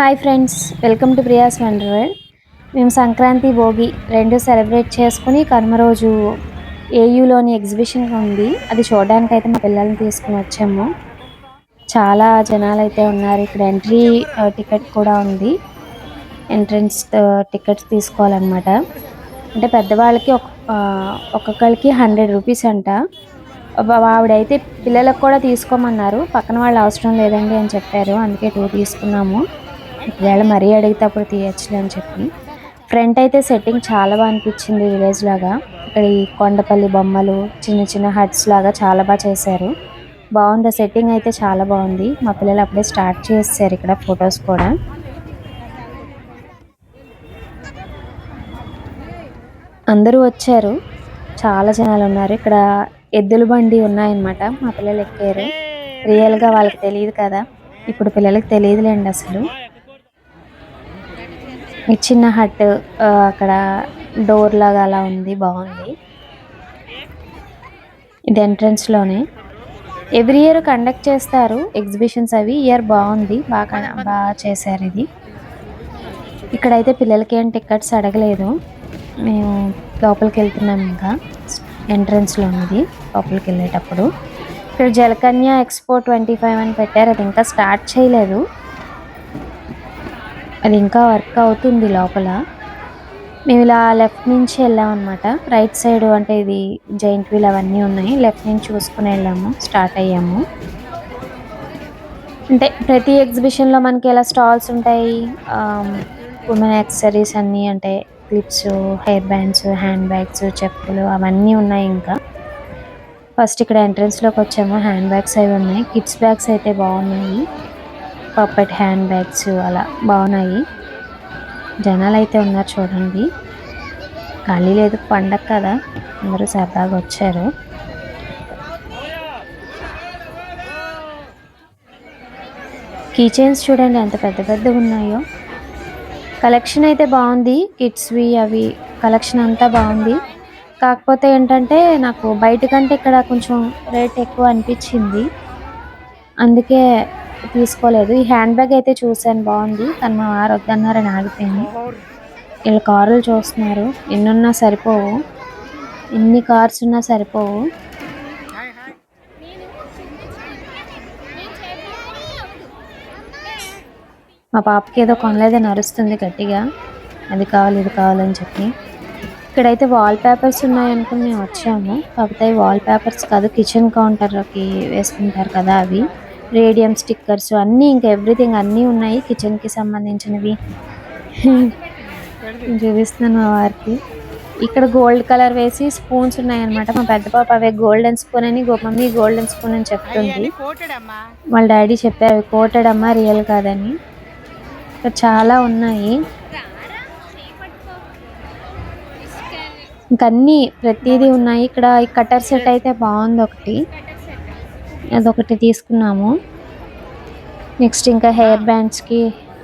Hi friends welcome to Priya's wonder world. మేము సంక్రాంతి భోగి రెండు celebrate చేసుకుని కనుమ రోజు ఏయూలోని ఎగ్జిబిషన్ ఉంది. అది చూడడానికి అయితే మా పిల్లల్ని తీసుకుని వచ్చాము. చాలా జనాలు అయితే ఉన్నారు. ఇక్కడ ఎంట్రీ టికెట్ కూడా ఉంది. ఎంట్రన్స్ టికెట్స్ తీసుకోవాలన్నమాట. అంటే పెద్దవాళ్ళకి ఒక ఒక్కొక్కరికి హండ్రెడ్ రూపీస్ అంట. ఆవిడైతే పిల్లలకు కూడా తీసుకోమన్నారు. పక్కన వాళ్ళు అవసరం లేదండి అని చెప్పారు. అందుకే టూ తీసుకున్నాము. ఒకవేళ మరీ అడిగితే అప్పుడు తీయచ్చులే అని చెప్పి. ఫ్రంట్ అయితే సెట్టింగ్ చాలా బాగా అనిపించింది విలేజ్ లాగా. ఇక్కడ ఈ కొండపల్లి బొమ్మలు చిన్న చిన్న హట్స్ లాగా చాలా బాగా చేశారు. బాగుంది. సెట్టింగ్ అయితే చాలా బాగుంది. మా పిల్లలు అప్పుడే స్టార్ట్ చేశారు ఇక్కడ ఫొటోస్ కూడా. అందరూ వచ్చారు. చాలా జనాలు ఉన్నారు. ఇక్కడ ఎద్దుల బండి ఉన్నాయన్నమాట. మా పిల్లలు ఎక్కారు. రియల్గా వాళ్ళకి తెలియదు కదా. ఇప్పుడు పిల్లలకి తెలియదులేండి అసలు. చిన్న హట్ అక్కడ డోర్ లాగా అలా ఉంది బాగుంది. ఇది ఎంట్రన్స్లోనే ఎవ్రీ ఇయర్ కండక్ట్ చేస్తారు ఎగ్జిబిషన్స్ అవి. ఇయర్ బాగుంది బాగా బాగా చేశారు ఇది. ఇక్కడైతే పిల్లలకి ఏం టికెట్స్ అడగలేదు. మేము లోపలికి వెళ్తున్నాం ఇంకా. ఎంట్రన్స్లో ఉంది లోపలికి వెళ్ళేటప్పుడు. ఇక్కడ జలకన్య ఎక్స్పో ట్వంటీ ఫైవ్ అని పెట్టారు అది ఇంకా స్టార్ట్ చేయలేదు. అది ఇంకా వర్క్ అవుతుంది లోపల. మేము ఇలా లెఫ్ట్ నుంచి వెళ్ళాం అనమాట రైట్ సైడ్ అంటే ఇది జైంట్ వీల్ అవన్నీ ఉన్నాయి. లెఫ్ట్ నుంచి చూసుకుని వెళ్ళాము స్టార్ట్ అయ్యాము. అంటే ప్రతి ఎగ్జిబిషన్లో మనకి ఎలా స్టాల్స్ ఉంటాయి? ఉమెన్ యాక్సెసరీస్ అన్నీ అంటే clips hair bands hand bags చెప్పులు అవన్నీ ఉన్నాయి ఇంకా. ఫస్ట్ ఇక్కడ ఎంట్రన్స్లోకి వచ్చాము. హ్యాండ్ బ్యాగ్స్ అవి ఉన్నాయి. కిడ్స్ బ్యాగ్స్ అయితే బాగున్నాయి. పప్పెట్ హ్యాండ్ బ్యాగ్స్ అలా బాగున్నాయి. జనాలు అయితే ఉన్నారు చూడండి. ఖాళీ లేదు పండగ కదా. అందరూ సరదాగా వచ్చారు. కీచైన్స్ చూడండి ఎంత పెద్ద పెద్దగా ఉన్నాయో. కలెక్షన్ అయితే బాగుంది. కిడ్స్వి అవి కలెక్షన్ అంతా బాగుంది. కాకపోతే ఏంటంటే నాకు బయట కంటే ఇక్కడ కొంచెం రేట్ ఎక్కువ అనిపించింది. అందుకే తీసుకోలేదు. ఈ హ్యాండ్ బ్యాగ్ అయితే చూసాను బాగుంది. కానీ మా వారు వద్దన్నారని ఆగిపోయాను. వీళ్ళు కార్లు చూస్తున్నారు. ఎన్నున్నా సరిపోవు. ఎన్ని కార్స్ ఉన్నా సరిపోవు. మా పాపకి ఏదో కొనలేదని అరుస్తుంది గట్టిగా. అది కావాలి ఇది కావాలని చెప్పి. ఇక్కడైతే వాల్ పేపర్స్ ఉన్నాయనుకుని మేము వచ్చాము. కాకపోతే వాల్ పేపర్స్ కాదు కిచెన్ కౌంటర్కి వేసుకుంటారు కదా అవి. రేడియం స్టిక్కర్స్ అన్నీ ఇంకా ఎవ్రీథింగ్ అన్నీ ఉన్నాయి కిచెన్కి సంబంధించినవి. నేను చూపిస్తున్నాను మా వారికి. ఇక్కడ గోల్డ్ కలర్ వేసి స్పూన్స్ ఉన్నాయన్నమాట. మా పెద్ద పాప అవే గోల్డెన్ స్పూన్ అని మమ్మీ గోల్డెన్ స్పూన్ అని చెప్తుంది. వాళ్ళ డాడీ చెప్పారు కోటెడ్ అమ్మా రియల్ కాదని. ఇక్కడ చాలా ఉన్నాయి. ఇంకా అన్ని ప్రతిదీ ఉన్నాయి. ఇక్కడ ఈ కటర్ సెట్ అయితే బాగుంది ఒకటి. అదొకటి తీసుకున్నాము. నెక్స్ట్ ఇంకా హెయిర్ బ్యాండ్స్కి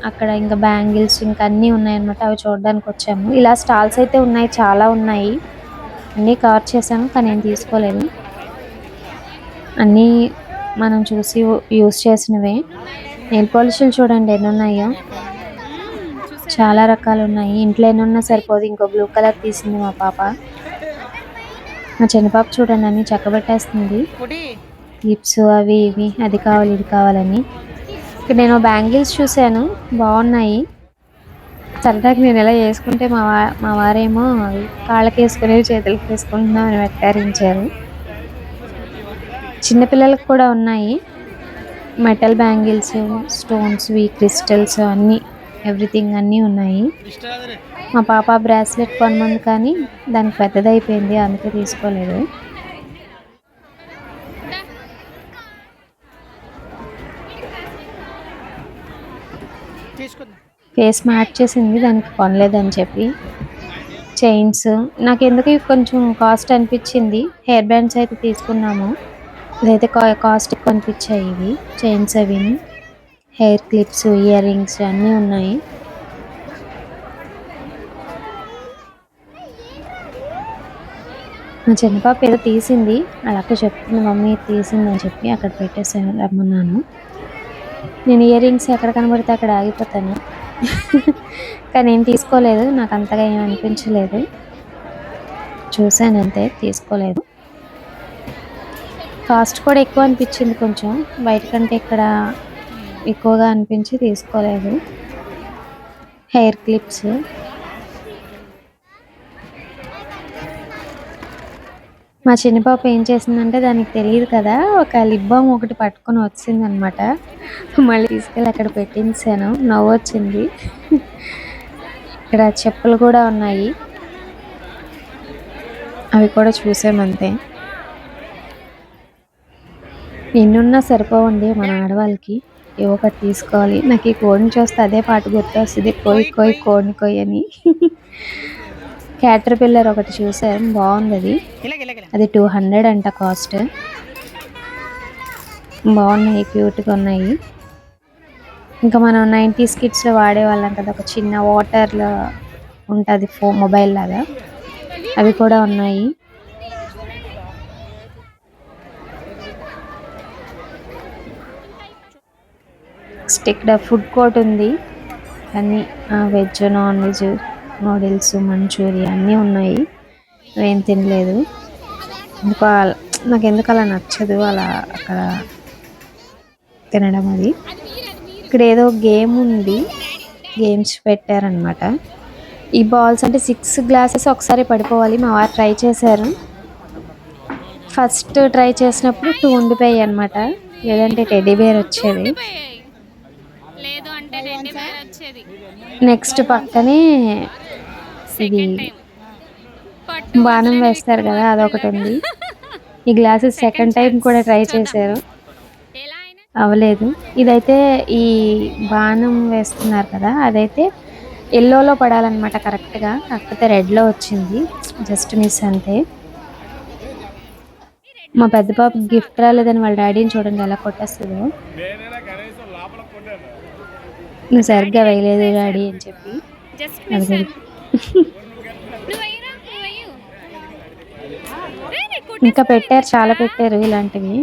అక్కడ ఇంకా బ్యాంగిల్స్ ఇంకా అన్నీ ఉన్నాయి అన్నమాట అవి చూడడానికి వచ్చాము. ఇలా స్టాల్స్ అయితే ఉన్నాయి చాలా ఉన్నాయి. అన్నీ కవర్ చేసాము కానీ నేను తీసుకోలేదు. అన్నీ మనం చూసి యూస్ చేసినవే. నెయిల్ పాలిష్లు చూడండి ఎన్ని ఉన్నాయో చాలా రకాలు ఉన్నాయి. ఇంట్లో ఎన్ని ఉన్నా సరిపోదు. ఇంకో బ్లూ కలర్ తీసింది మా పాప. మా చిన్న పాప చూడండి అన్ని చక్కబెట్టేస్తుంది. క్లిప్స్ అవి ఇవి అది కావాలి ఇది కావాలని. ఇక్కడ నేను బ్యాంగిల్స్ చూశాను బాగున్నాయి. సరదాగా నేను ఎలా వేసుకుంటే మా వా మా వారేమో కాళ్ళకి వేసుకునేవి చేతులకి వేసుకుంటున్నాం అని వెక్కారించారు చిన్నపిల్లలకు కూడా ఉన్నాయి. మెటల్ బ్యాంగిల్స్ స్టోన్స్వి క్రిస్టల్స్ అన్నీ ఎవ్రీథింగ్ అన్నీ ఉన్నాయి. మా పాప బ్రాస్లెట్ కొనమంది కానీ దానికి పెద్దదైపోయింది అందుకే తీసుకోలేదు. ఫేస్ మ్యాచ్ చేసింది దానికి కొనలేదని చెప్పి. చైన్స్ నాకు ఎందుకు కొంచెం కాస్ట్ అనిపించింది. హెయిర్ బ్యాండ్స్ అయితే తీసుకున్నాము. ఇదైతే కా- కాస్ట్ ఎక్కువ అనిపించాయి ఇవి. చైన్స్ అవి హెయిర్ క్లిప్స్ ఇయర్ రింగ్స్ అన్నీ ఉన్నాయి. మా చిన్న పాప ఏదో తీసింది. అలాగే చెప్తుంది మమ్మీ తీసింది అని చెప్పి అక్కడ పెట్టేసాను రమ్మన్నాను. నేను ఇయర్ రింగ్స్ ఎక్కడ కనబడితే అక్కడ ఆగిపోతాను. కానీ ఏం తీసుకోలేదు. నాకు అంతగా ఏం అనిపించలేదు. చూశాను అంతే తీసుకోలేదు. కాస్ట్ కూడా ఎక్కువ అనిపించింది కొంచెం. బయట కంటే ఇక్కడ ఎక్కువగా అనిపించి తీసుకోలేదు. Hair clips. మా చిన్న పాప ఏం చేసిందంటే దానికి తెలియదు కదా ఒక లిప్ బామ్ ఒకటి పట్టుకొని వచ్చింది అనమాట మళ్ళీ తీసుకెళ్ళి అక్కడ పెట్టించాను. నవ్వు వచ్చింది. ఇక్కడ చెప్పులు కూడా ఉన్నాయి. అవి కూడా చూసామంతే ఎన్నున్నా సరిపోవండి మన ఆడవాళ్ళకి. ఏవో ఒకటి తీసుకోవాలి. నాకు ఈ కోడిని చూస్తే అదే పాట గుర్తొస్తుంది. కోయి కోయి కోడిని కోయి అని. క్యాటర్ పిల్లర్ ఒకటి చూసాను బాగుంది అది అది టూ హండ్రెడ్ అంట కాస్ట్ బాగున్నాయి క్యూట్గా ఉన్నాయి. ఇంకా మనం నైంటీస్ కిడ్స్లో వాడేవాళ్ళం కదా ఒక చిన్న వాటర్లో ఉంటుంది ఫో మొబైల్ లాగా. అవి కూడా ఉన్నాయి. నెక్స్ట్ ఇక్కడ ఫుడ్ కోర్ట్ ఉంది. అన్ని veg non veg noodles Manchuria అన్నీ ఉన్నాయి. ఏం తినలేదు. ఎందుకో నాకు ఎందుకు అలా నచ్చదు అలా అక్కడ తినడం అది. ఇక్కడ ఏదో గేమ్ ఉంది. గేమ్స్ పెట్టారనమాట ఈ బాల్స్ అంటే సిక్స్ గ్లాసెస్ ఒకసారి పడిపోవాలి. మా వారు ట్రై చేశారు. ఫస్ట్ ట్రై చేసినప్పుడు టూ ఉండిపోయాయి అనమాట లేదంటే టెడ్డీ బేర్ వచ్చేది. లేదు అంటే టెడ్డీ బేర్ వచ్చేది. నెక్స్ట్ పక్కనే ఇది సెకండ్ టైం పట్టు బాణం వేస్తారు కదా అదొకటి ఉంది ఈ గ్లాసెస్ సెకండ్ టైం కూడా ట్రై చేశారు. ఎలా అయినా. అవ్వలేదు. ఇదైతే ఈ బాణం వేస్తున్నారు కదా అదైతే ఎల్లోలో పడాలన్నమాట కరెక్ట్గా కాకపోతే రెడ్లో వచ్చింది. జస్ట్ మిస్ అంతే. మా పెద్ద పాప గిఫ్ట్ రాలేదని వాళ్ళ డాడీని చూడండి ఎలా కొట్టేస్తుందో. నువ్వు సరిగ్గా వేయలేదు డాడీ అని చెప్పి. ఇంకా పెట్టారు చాలా పెట్టారు ఇలాంటివి.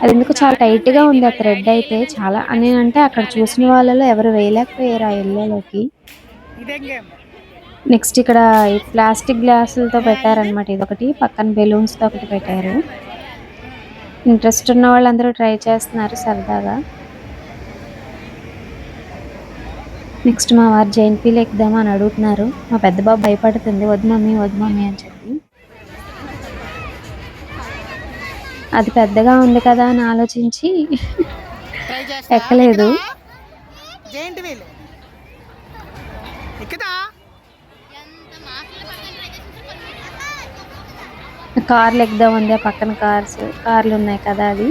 అది ఎందుకు చాలా టైట్గా ఉంది ఆ థ్రెడ్ అయితే చాలా. నేనంటే అంటే అక్కడ చూసిన వాళ్ళలో ఎవరు వేయలేకపోయారు ఆ ఎల్లోలోకి. నెక్స్ట్ ఇక్కడ ఈ ప్లాస్టిక్ గ్లాసులతో పెట్టారనమాట ఇది ఒకటి పక్కన బెలూన్స్తో ఒకటి పెట్టారు. ఇంట్రెస్ట్ ఉన్న వాళ్ళందరూ ట్రై చేస్తున్నారు సరదాగా. నెక్స్ట్ మా వారు జైన్ పీల్ ఎక్కుదామా అని అడుగుతున్నారు. మా పెద్ద బాబు భయపడుతుంది. వద్దు మమ్మీ వద్దు మమ్మీ అని చెప్పి. అది పెద్దగా ఉంది కదా అని ఆలోచించి ఎక్కలేదు. కార్లు ఎక్కుదాం ఉంది. ఆ పక్కన కార్స్ కార్లు ఉన్నాయి కదా అది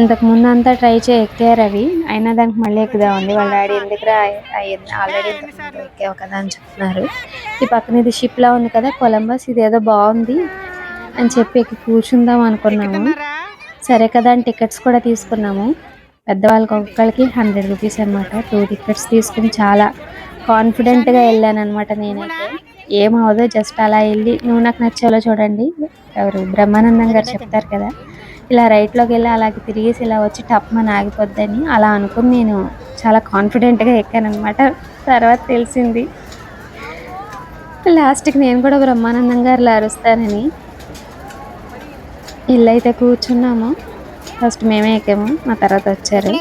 ఇంతకు ముందు అంతా ట్రై చేయి ఎక్కారు అవి. అయినా దానికి మళ్ళీ ఎక్కుదా ఉంది. వాళ్ళ డాడీ ఎందుకురా ఆల్రెడీ ఎక్కావు కదా అని చెప్తున్నారు ఈ పక్కన ఇది షిప్ లా ఉంది కదా కొలంబస్ ఇది ఏదో బాగుంది అని చెప్పి ఎక్కి కూర్చుందాం అనుకున్నాము. సరే కదా అని టికెట్స్ కూడా తీసుకున్నాము. పెద్దవాళ్ళకి ఒక్కరికి హండ్రెడ్ రూపీస్ అనమాట టూ టికెట్స్ తీసుకుని చాలా కాన్ఫిడెంట్గా వెళ్ళాను అనమాట నేనైతే. ఏమవదో జస్ట్ అలా వెళ్ళి నువ్వు నాకు నచ్చేలో చూడండి. ఎవరు? బ్రహ్మానందం గారు చెప్తారు కదా. ఇలా రైట్లోకి వెళ్ళి అలాగే తిరిగేసి ఇలా వచ్చి టప్మని ఆగిపోద్దని అలా అనుకుని నేను చాలా కాన్ఫిడెంట్గా ఎక్కాను అనమాట తర్వాత తెలిసింది లాస్ట్కి నేను కూడా బ్రహ్మానందం గారు అరుస్తానని ఇల్లు అయితే కూర్చున్నాము. ఫస్ట్ మేమే ఎక్కాము మా తర్వాత వచ్చారు.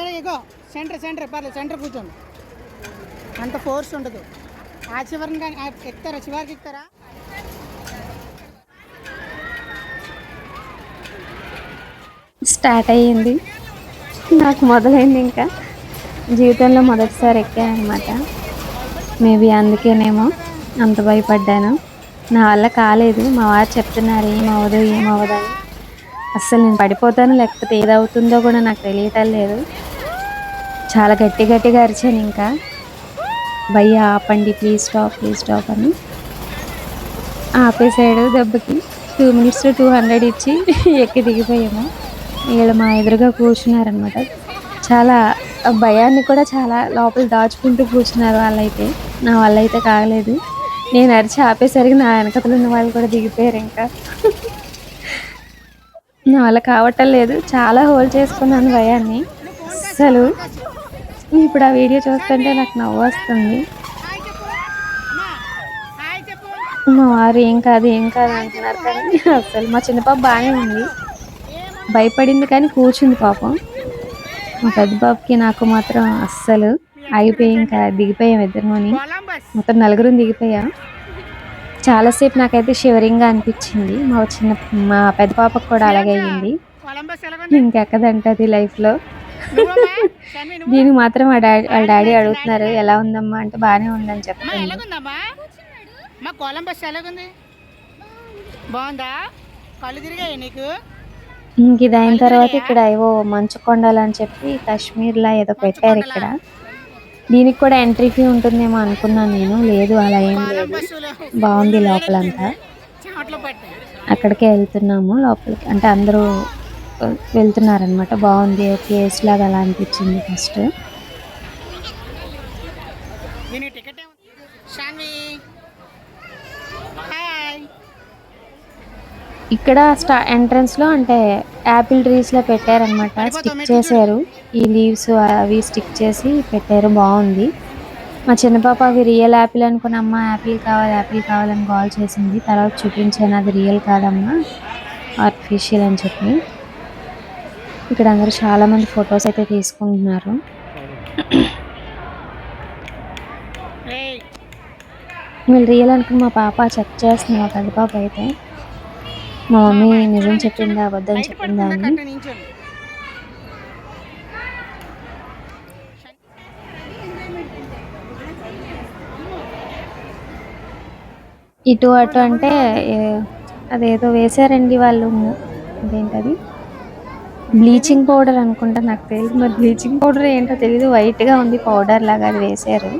సెంటర్ సెంటర్ పర్లేదు సెంటర్ కూర్చోండి. అంత ఫోర్స్ ఉండదు. ఆ చివరిని కానీ ఎక్కుతారా? చివరికి ఎక్కుతారా? స్టార్ట్ అయ్యింది. నాకు మొదలైంది ఇంకా. జీవితంలో మొదటిసారి ఎక్కాను అనమాట మేబీ అందుకేనేమో అంత భయపడ్డాను. నా వల్ల కాలేదు. మా వారు చెప్తున్నారు ఏమవ్వదు ఏమవ్వదు అని. అస్సలు నేను పడిపోతాను లేకపోతే ఏదవుతుందో కూడా నాకు తెలియటం లేదు. చాలా గట్టి గట్టిగా అరిచాను ఇంకా. భయ్య ఆపండి ప్లీజ్ స్టాప్ ప్లీజ్ స్టాప్ అని. ఆపేసాడు దెబ్బకి. టూ మినిట్స్ టూ హండ్రెడ్ ఇచ్చి ఎక్కి దిగిపోయాము. వీళ్ళు మా ఎదురుగా కూర్చున్నారనమాట చాలా భయాన్ని కూడా చాలా లోపల దాచుకుంటూ కూర్చున్నారు వాళ్ళైతే. నా వాళ్ళైతే కాగలేదు నేను అరిచి ఆపేసరికి నా వెనకతలు ఉన్న వాళ్ళు కూడా దిగిపోయారు ఇంకా. నా వల్ల కావటం లేదు. చాలా హోల్డ్ చేసుకున్నాను భయాన్ని. అసలు ఇప్పుడు ఆ వీడియో చూస్తుంటే నాకు నవ్వు వస్తుంది. మా వారు ఏం కాదు ఏం కాదు అంటున్నారు కానీ అసలు మా చిన్న బాగానే ఉంది. భయపడింది కానీ కూర్చుంది పాపం. మా పెద్ద పాపకి నాకు మాత్రం అస్సలు ఆగిపోయి ఇంకా దిగిపోయాం ఇద్దరుని కొలంబస్ మొత్తం నలుగురు దిగిపోయా. చాలాసేపు నాకైతే షివరింగ్గా అనిపించింది. మా చిన్న మా పెద్ద పాపకు కూడా అలాగే అయ్యింది. కొలంబస్ ఎలాగుంది ఇంకెక్కదంటది లైఫ్లో. దీనికి మాత్రం మా డాడీ వాళ్ళ డాడీ అడుగుతున్నారు ఎలా ఉందమ్మా? అంటే బాగానే ఉందని చెప్పండి మా కొలంబస్ ఎలాగుంది? బాగుందా? కళ్ళు తిరిగాయి నీకు? ఇంక ఇది అయిన తర్వాత ఇక్కడ ఏవో మంచు కొండలు అని చెప్పి కాశ్మీర్లా ఏదో పెట్టారు ఇక్కడ. దీనికి కూడా ఎంట్రీ ఫీ ఉంటుందేమో అనుకున్నాను నేను. లేదు అలా ఏం లేదు. బాగుంది లోపలంతా. అక్కడికే వెళ్తున్నాము. లోపలికి అంటే అందరూ వెళ్తున్నారనమాట బాగుంది కేస్ లాగా అలా అనిపించింది ఫస్ట్ దీని టికెట్ షాన్వి హాయ్ ఇక్కడ స్టా ఎంట్రన్స్లో అంటే యాపిల్ ట్రీస్లో పెట్టారనమాట స్టిక్ చేశారు. ఈ లీవ్స్ అవి స్టిక్ చేసి పెట్టారు బాగుంది. మా చిన్న పాప అవి రియల్ యాపిల్ అనుకుని అమ్మ యాపిల్ కావాలి యాపిల్ కావాలని కాల్ చేసింది. తర్వాత చూపించాను అది రియల్ కాదమ్మా ఆర్టిఫిషియల్ అని చెప్పి. ఇక్కడ అందరూ చాలా మంది ఫొటోస్ అయితే తీసుకుంటున్నారు. వీళ్ళు రియల్ అనుకుని మా పాప చెక్ చేస్తుంది మా పెద్ద పాప అయితే. మా మమ్మీ నిజం చెప్పిందా? అబద్ధం చెప్పిందా అని. ఇటు అటు అంటే అదేదో వేశారండి వాళ్ళు అదేంటది? బ్లీచింగ్ పౌడర్ అనుకుంటా నాకు తెలియదు. మరి బ్లీచింగ్ పౌడర్ ఏంటో తెలియదు వైట్గా ఉంది పౌడర్ లాగా అది వేశారు.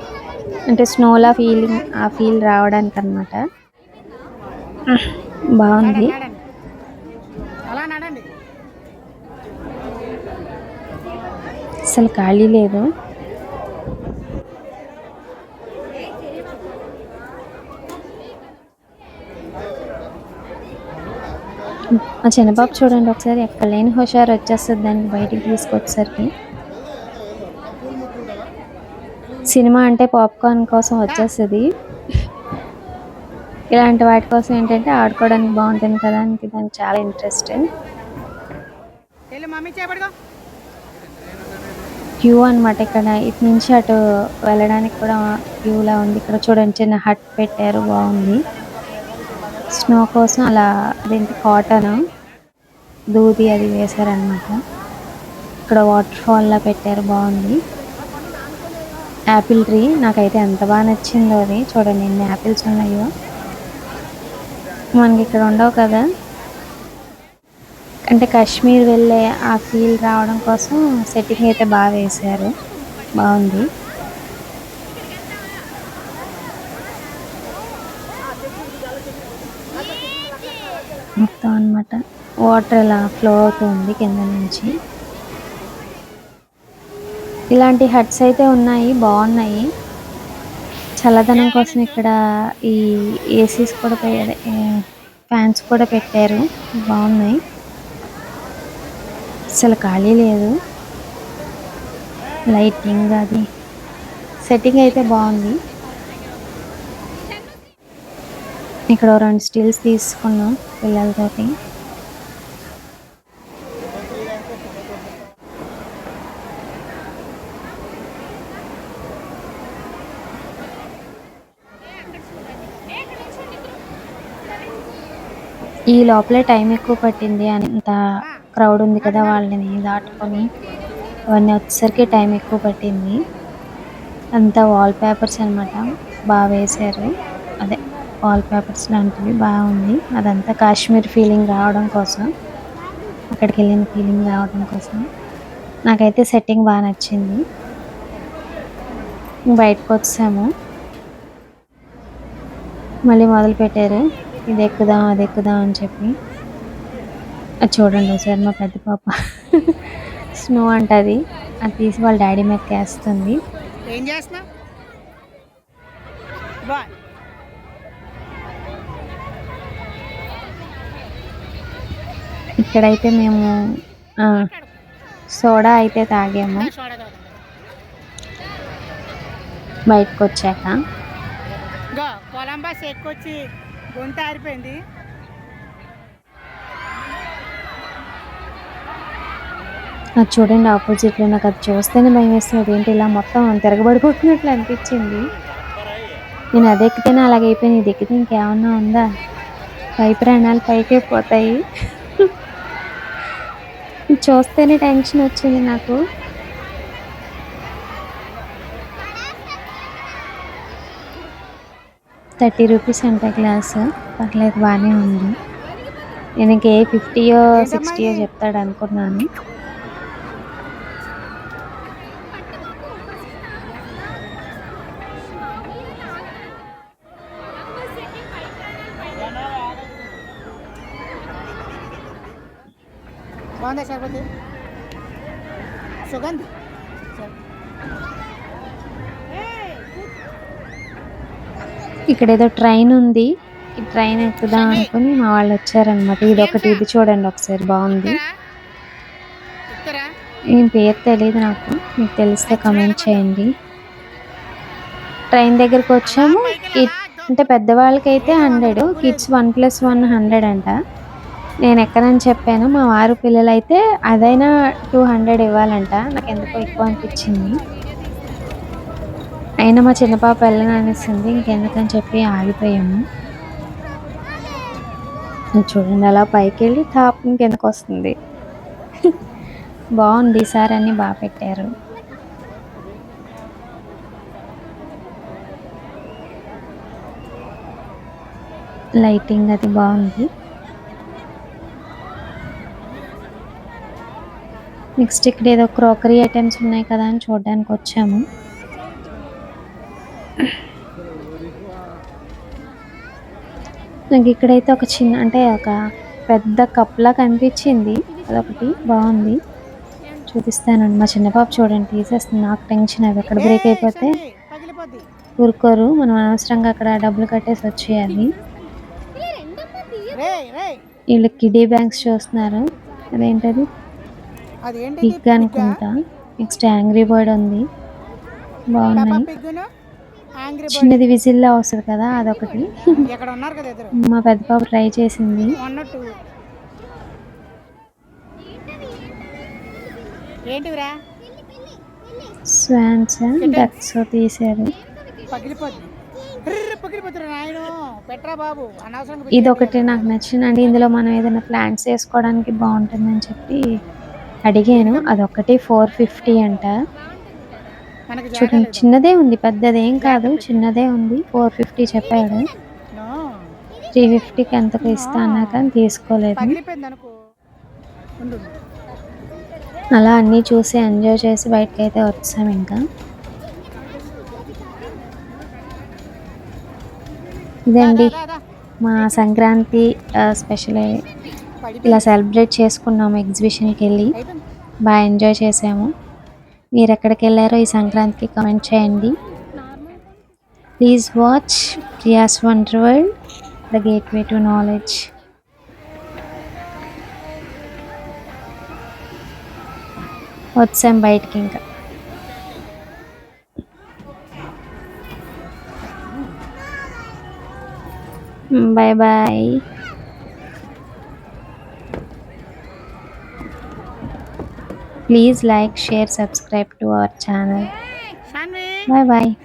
అంటే స్నోలా ఫీలింగ్ ఆ ఫీల్ రావడానికి అనమాట బాగుంది అసలు ఖాళీ లేదు. మా చిన్నబాబు చూడండి ఒకసారి ఎక్కడ లేని హుషారు వచ్చేస్తుంది దానికి బయటికి తీసుకొచ్చేసరికి. సినిమా అంటే పాప్కార్న్ కోసం వచ్చేస్తుంది. ఇలాంటి వాటి కోసం ఏంటంటే ఆడుకోవడానికి బాగుంటుంది కదా అని దానికి చాలా ఇంట్రెస్ట్ మమ్మీ క్యూ అన్నమాట ఇక్కడ. ఇటు నుంచి అటు వెళ్ళడానికి కూడా క్యూలా ఉంది. ఇక్కడ చూడండి చిన్న హట్ పెట్టారు. బాగుంది. స్నో కోసం అలా అదేంటి కాటన్ దూది అది వేశారనమాట ఇక్కడ వాటర్ ఫాల్ లా పెట్టారు. బాగుంది. యాపిల్ ట్రీ నాకైతే ఎంత బాగా నచ్చిందో అది. చూడండి ఎన్ని యాపిల్స్ ఉన్నాయో. మనకి ఇక్కడ ఉండవు కదా. అంటే కాశ్మీర్ వెళ్ళే ఆ ఫీల్ రావడం కోసం సెట్టింగ్ అయితే బాగా వేశారు. బాగుంది. మొత్తం అన్నమాట. వాటర్ ఇలా ఫ్లో అవుతుంది కింద నుంచి. ఇలాంటి హట్స్ అయితే ఉన్నాయి బాగున్నాయి. చల్లదనం కోసం ఇక్కడ ఈ ఏసీస్ కూడా ఫ్యాన్స్ కూడా పెట్టారు. బాగున్నాయి. అసలు ఖాళీ లేదు. లైటింగ్ అది. సెట్టింగ్ అయితే బాగుంది. ఇక్కడ రెండు స్టిల్స్ తీసుకున్నాం పిల్లలతోటి. ఈ లోపలే టైం ఎక్కువ పట్టింది అంత క్రౌడ్ ఉంది కదా వాళ్ళని దాటుకొని. అవన్నీ వచ్చేసరికి టైం ఎక్కువ పట్టింది. అంతా వాల్ పేపర్స్ అనమాట బాగా వేశారు. అదే వాల్ పేపర్స్ లాంటివి బాగుంది. అదంతా కాశ్మీర్ ఫీలింగ్ రావడం కోసం అక్కడికి వెళ్ళిన ఫీలింగ్ రావడం కోసం. నాకైతే సెట్టింగ్ బాగా నచ్చింది. బయటకు వచ్చాము. మళ్ళీ మొదలు పెట్టారు ఇది ఎక్కుదాం అది ఎక్కుదాం అని చెప్పి. అది చూడండి ఒకసారి మా పెద్ద పాప. స్నో అంటది అది. తీసి వాళ్ళ డాడీ మీదకి వేస్తుంది ఏం చేస్తున్నావు బాయ్ ఇక్కడైతే మేము సోడా అయితే తాగాము. బయటకు వచ్చాక కొలంబస్ ఎక్కువచ్చి గొంత ఆరిపోయింది. అది చూడండి ఆపోజిట్లో నాకు అది చూస్తేనే భయం వేస్తుంది. ఏంటి ఇలా మొత్తం తిరగబడిపోతున్నట్లు అనిపించింది. నేను అది ఎక్కితేనే అలాగే అయిపోయింది. ఇది ఎక్కితే ఇంకేమన్నా ఉందా? పై ప్రాణాలు పైకే పోతాయి. చూస్తేనే టెన్షన్ వచ్చింది నాకు. థర్టీ రూపీస్ అంట గ్లాస్. పర్లేదు బాగానే ఉంది. నేను ఇంకే ఫిఫ్టీయో సిక్స్టీయో చెప్తాడు అనుకున్నాను. ఇక్కడ ఏదో ట్రైన్ ఉంది. ఈ ట్రైన్ ఎక్కుదాం అనుకుని మా వాళ్ళు వచ్చారనమాట ఇది ఒకటి ఇది చూడండి ఒకసారి బాగుంది. ఏం పేరు తెలియదు నాకు. మీకు తెలిస్తే కమెంట్ చేయండి. ట్రైన్ దగ్గరకు వచ్చాము. అంటే పెద్దవాళ్ళకైతే hundred kids one plus one hundred అంట. నేను ఎక్కనని చెప్పాను. మా వారు పిల్లలైతే అదైనా టూ హండ్రెడ్ ఇవ్వాలంట. నాకు ఎందుకో ఎక్కువ అనిపించింది. అయినా మా చిన్న పాప వెళ్ళను ఇంకెందుకని చెప్పి ఆగిపోయాము. చూడండి అలా పైకి వెళ్ళి టాప్ ఇంకెందుకు వస్తుంది? బాగుంది ఈసారి అన్ని బాగా పెట్టారు. లైటింగ్ అది బాగుంది. నెక్స్ట్ ఇక్కడ ఏదో క్రోకరీ ఐటమ్స్ ఉన్నాయి కదా అని చూడడానికి వచ్చాము నాకు ఇక్కడైతే ఒక చిన్న అంటే ఒక పెద్ద కప్ లా కనిపించింది. అదొకటి బాగుంది. చూపిస్తానండి. మా చిన్న పాప చూడండి తీసేస్తుంది. నాకు టెన్షన్ అవి ఎక్కడ బ్రేక్ అయిపోతే ఊరుకోరు. మనం అనవసరంగా అక్కడ డబ్బులు కట్టేసి వచ్చేయాలి. వీళ్ళు కిడీ బ్యాంక్స్ చూస్తున్నారు. అదేంటది? పిగ్ అనుకుంటా. నెక్స్ట్ యాంగ్రీ బర్డ్ ఉంది. బాగున్నాయి. చిన్నది విజిల్లా వస్తుంది కదా అదొకటి. మా పెద్ద పాప ట్రై చేసింది. స్వాన్స్ డక్స్ తీసారు ఇది ఒకటి నాకు నచ్చిందండి. ఇందులో మనం ఏదైనా ప్లాంట్స్ వేసుకోవడానికి బాగుంటుందని చెప్పి అడిగాను. అదొకటి ఫోర్ ఫిఫ్టీ అంట. చూడండి చిన్నదే ఉంది పెద్దదేం కాదు చిన్నదే ఉంది. ఫోర్ ఫిఫ్టీ చెప్పాడు. త్రీ ఫిఫ్టీకి ఎంతకు ఇస్తా అన్నా కానీ తీసుకోలేదు. అలా అన్నీ చూసి ఎంజాయ్ చేసి బయటకు అయితే వచ్చాం ఇంకా. ఇదండి. మా సంక్రాంతి స్పెషల్ ఇలా సెలబ్రేట్ చేసుకున్నాము ఎగ్జిబిషన్కి వెళ్ళి. బాగా ఎంజాయ్ చేసాము. మీరు ఎక్కడికి వెళ్ళారో ఈ సంక్రాంతికి కామెంట్ చేయండి. Please watch Priya's wonder world the gateway to knowledge వచ్చాం బయటికి ఇంకా. Hmm, bye bye Please like, share, subscribe to our channel. Bye bye.